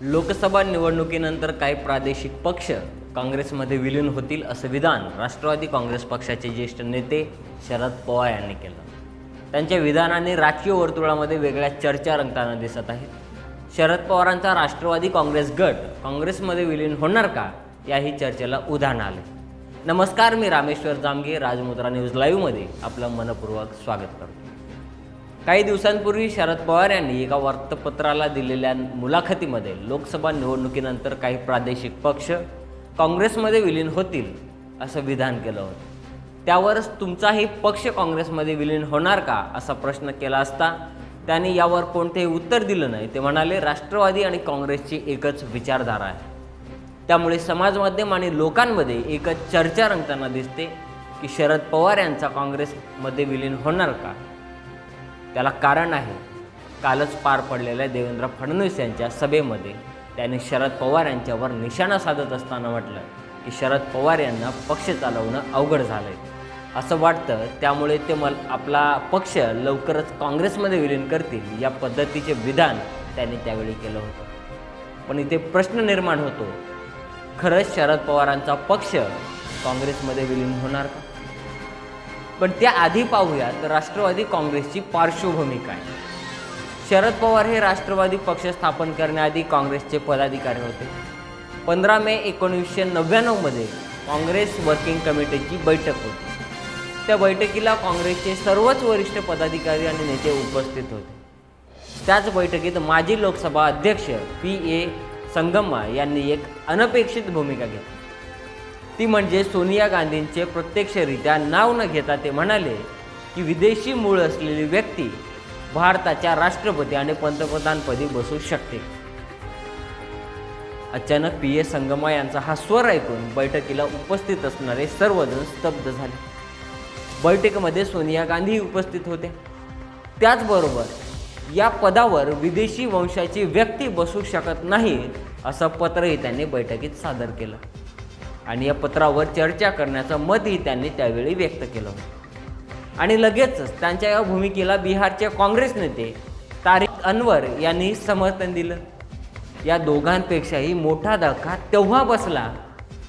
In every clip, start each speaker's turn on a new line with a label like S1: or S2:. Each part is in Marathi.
S1: लोकसभा निवडणुकीनंतर काही प्रादेशिक पक्ष काँग्रेसमध्ये विलीन होतील असं विधान राष्ट्रवादी काँग्रेस पक्षाचे ज्येष्ठ नेते शरद पवार यांनी केलं. त्यांच्या विधानाने राजकीय वर्तुळामध्ये वेगळ्या चर्चा रंगताना दिसत आहेत. शरद पवारांचा राष्ट्रवादी काँग्रेस गट काँग्रेसमध्ये विलीन होणार का याही चर्चेला उधाण आले. नमस्कार मी रामेश्वर जामगे राजमुद्रा न्यूज लाईव्हमध्ये आपलं मनपूर्वक स्वागत करतो. काही दिवसांपूर्वी शरद पवार यांनी एका वृत्तपत्राला दिलेल्या मुलाखतीमध्ये लोकसभा निवडणुकीनंतर काही प्रादेशिक पक्ष काँग्रेसमध्ये विलीन होतील असं विधान केलं होतं. त्यावरच तुमचाही पक्ष काँग्रेसमध्ये विलीन होणार का असा प्रश्न केला असता त्यांनी यावर कोणतेही उत्तर दिलं नाही. ते म्हणाले राष्ट्रवादी आणि काँग्रेसची एकच विचारधारा आहे. त्यामुळे समाज माध्यम आणि लोकांमध्ये एकच चर्चा रंगताना दिसते की शरद पवार यांचा काँग्रेसमध्ये विलीन होणार का? त्याला कारण आहे. कालच पार पडलेल्या देवेंद्र फडणवीस यांच्या सभेमध्ये त्यांनी शरद पवार यांच्यावर निशाणा साधत असताना म्हटलं की शरद पवार यांना पक्ष चालवणं अवघड झालं आहे असं वाटतं त्यामुळे ते मल आपला पक्ष लवकरच काँग्रेसमध्ये विलीन करतील या पद्धतीचे विधान त्यांनी त्यावेळी केलं होतं. पण इथे प्रश्न निर्माण होतो. खरंच शरद पवारांचा पक्ष काँग्रेसमध्ये विलीन होणार का? पण त्याआधी पाहूयात राष्ट्रवादी काँग्रेसची पार्श्वभूमी काय शरद पवार हे राष्ट्रवादी पक्ष स्थापन करण्याआधी काँग्रेसचे पदाधिकारी होते. पंधरा मे एकोणीसशे नव्याण्णवमध्ये काँग्रेस वर्किंग कमिटीची बैठक होती. त्या बैठकीला काँग्रेसचे सर्वच वरिष्ठ पदाधिकारी आणि नेते उपस्थित होते. त्याच बैठकीत माजी लोकसभा अध्यक्ष पी ए संगम्मा यांनी एक अनपेक्षित भूमिका घेतली. ती म्हणजे सोनिया गांधींचे प्रत्यक्षरित्या नाव न घेता ते म्हणाले की विदेशी मूळ असलेली व्यक्ती भारताच्या राष्ट्रपती आणि पंतप्रधानपदी बसू शकते. अचानक पी. ए. संगमा यांचा हा स्वर ऐकून बैठकीला उपस्थित असणारे सर्वजण स्तब्ध झाले. बैठकीमध्ये सोनिया गांधी उपस्थित होते. त्याचबरोबर या पदावर विदेशी वंशाची व्यक्ती बसू शकत नाही असं पत्रही त्यांनी बैठकीत सादर केलं. आणि या पत्रावर चर्चा करण्याचं मतही त्यांनी त्यावेळी व्यक्त केलं. आणि लगेचच त्यांच्या या भूमिकेला बिहारचे काँग्रेस नेते तारिक अनवर यांनी समर्थन दिलं. या दोघांपेक्षाही मोठा धक्का तेव्हा बसला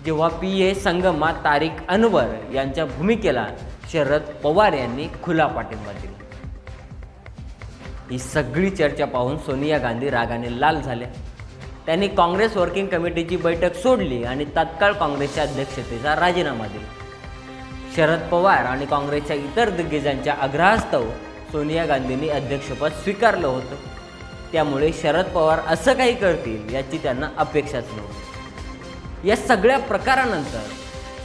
S1: जेव्हा पी ए संगमा तारिक अनवर यांच्या भूमिकेला शरद पवार यांनी खुला पाठिंबा दिला. ही सगळी चर्चा पाहून सोनिया गांधी रागाने लाल झाल्या त्यांनी काँग्रेस वर्किंग कमिटीची बैठक सोडली आणि तत्काळ काँग्रेसच्या अध्यक्षतेचा राजीनामा दिला. शरद पवार आणि काँग्रेसच्या इतर दिग्गजांच्या आग्रहास्तव सोनिया गांधींनी अध्यक्षपद स्वीकारलं होतं. त्यामुळे शरद पवार असं काही करतील याची त्यांना अपेक्षाच नव्हती. या सगळ्या प्रकारानंतर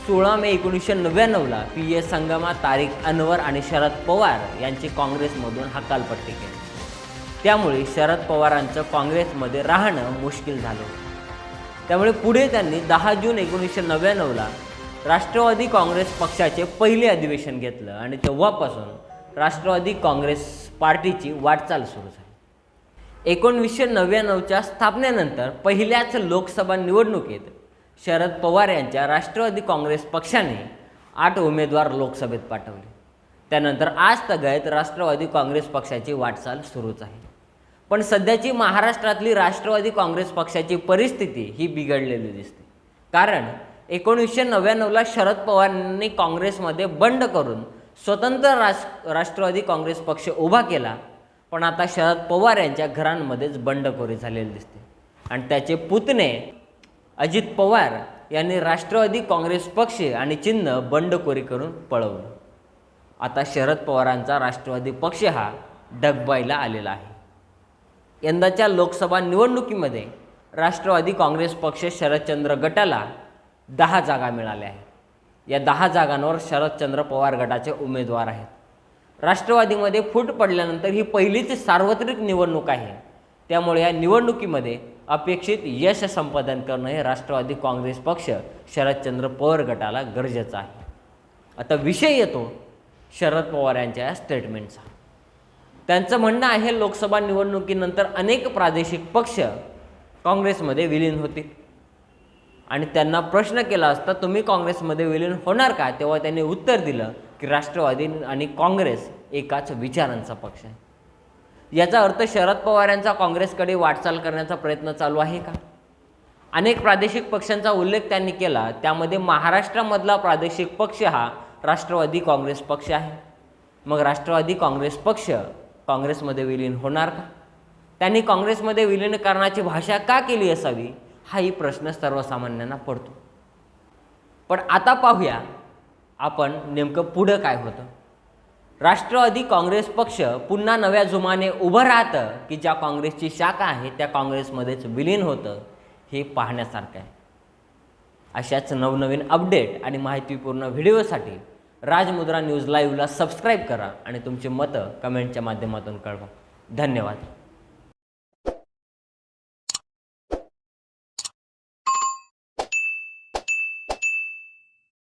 S1: सोळा मे एकोणीसशे नव्याण्णवला पी एस संगमा तारिक अनवर आणि शरद पवार यांची काँग्रेसमधून हकालपट्टी केली. त्यामुळे शरद पवारांचं काँग्रेसमध्ये राहणं मुश्किल झालं. त्यामुळे पुढे त्यांनी दहा जून एकोणीसशे नव्याण्णवला राष्ट्रवादी काँग्रेस पक्षाचे पहिले अधिवेशन घेतलं आणि तेव्हापासून राष्ट्रवादी काँग्रेस पार्टीची वाटचाल सुरू झाली. एकोणवीसशे नव्याण्णवच्या स्थापनेनंतर पहिल्याच लोकसभा निवडणुकीत शरद पवार यांच्या राष्ट्रवादी काँग्रेस पक्षाने आठ उमेदवार लोकसभेत पाठवले. त्यानंतर आज तगायत राष्ट्रवादी काँग्रेस पक्षाची वाटचाल सुरूच आहे. पण सध्याची महाराष्ट्रातली राष्ट्रवादी काँग्रेस पक्षाची परिस्थिती ही बिघडलेली दिसते. कारण एकोणीसशे नव्याण्णवला शरद पवारांनी काँग्रेसमध्ये बंड करून स्वतंत्र राष राष्ट्रवादी काँग्रेस पक्ष उभा केला पण आता शरद पवार यांच्या घरांमध्येच बंडखोरी झालेली दिसते. आणि त्याचे पुतणे अजित पवार यांनी राष्ट्रवादी काँग्रेस पक्ष आणि चिन्ह बंडखोरी करून पळवलं. आता शरद पवारांचा राष्ट्रवादी पक्ष हा डगबाईला आलेला आहे. यंदाच्या लोकसभा निवडणुकीमध्ये राष्ट्रवादी काँग्रेस पक्ष शरदचंद्र गटाला दहा जागा मिळाल्या आहेत. या दहा जागांवर शरदचंद्र पवार गटाचे उमेदवार आहेत. राष्ट्रवादीमध्ये फूट पडल्यानंतर ही पहिलीच सार्वत्रिक निवडणूक आहे. त्यामुळे या निवडणुकीमध्ये अपेक्षित यश संपादन करणं हे राष्ट्रवादी काँग्रेस पक्ष शरदचंद्र पवार गटाला गरजेचं आहे. आता विषय येतो शरद पवार यांच्या या स्टेटमेंटचा त्यांचं म्हणणं आहे लोकसभा निवडणुकीनंतर अनेक प्रादेशिक पक्ष काँग्रेसमध्ये विलीन होतील. आणि त्यांना प्रश्न केला असता तुम्ही काँग्रेसमध्ये विलीन होणार का? तेव्हा त्यांनी उत्तर दिलं की राष्ट्रवादी आणि काँग्रेस एकाच विचारांचा पक्ष आहे. याचा अर्थ शरद पवार यांचा काँग्रेसकडे वाटचाल करण्याचा प्रयत्न चालू आहे का? अनेक प्रादेशिक पक्षांचा उल्लेख त्यांनी केला. त्यामध्ये महाराष्ट्रामधला प्रादेशिक पक्ष हा राष्ट्रवादी काँग्रेस पक्ष आहे. मग राष्ट्रवादी काँग्रेस पक्ष काँग्रेसमध्ये विलीन होणार का? त्यांनी काँग्रेसमध्ये विलीनीकरणाची भाषा का केली असावी? हाही प्रश्न सर्वसामान्यांना पडतो. पण आता पाहूया आपण नेमकं पुढं काय होतं. राष्ट्रवादी काँग्रेस पक्ष पुन्हा नव्या जुमाने उभं राहतं की ज्या काँग्रेसची शाखा आहे त्या काँग्रेसमध्येच विलीन होतं हे पाहण्यासारखं आहे. अशाच नवनवीन अपडेट आणि माहितीपूर्ण व्हिडिओसाठी राजमुद्रा न्यूज लाईव्हला सबस्क्राईब करा आणि तुमची मतं कमेंटच्या माध्यमातून कळवा. धन्यवाद.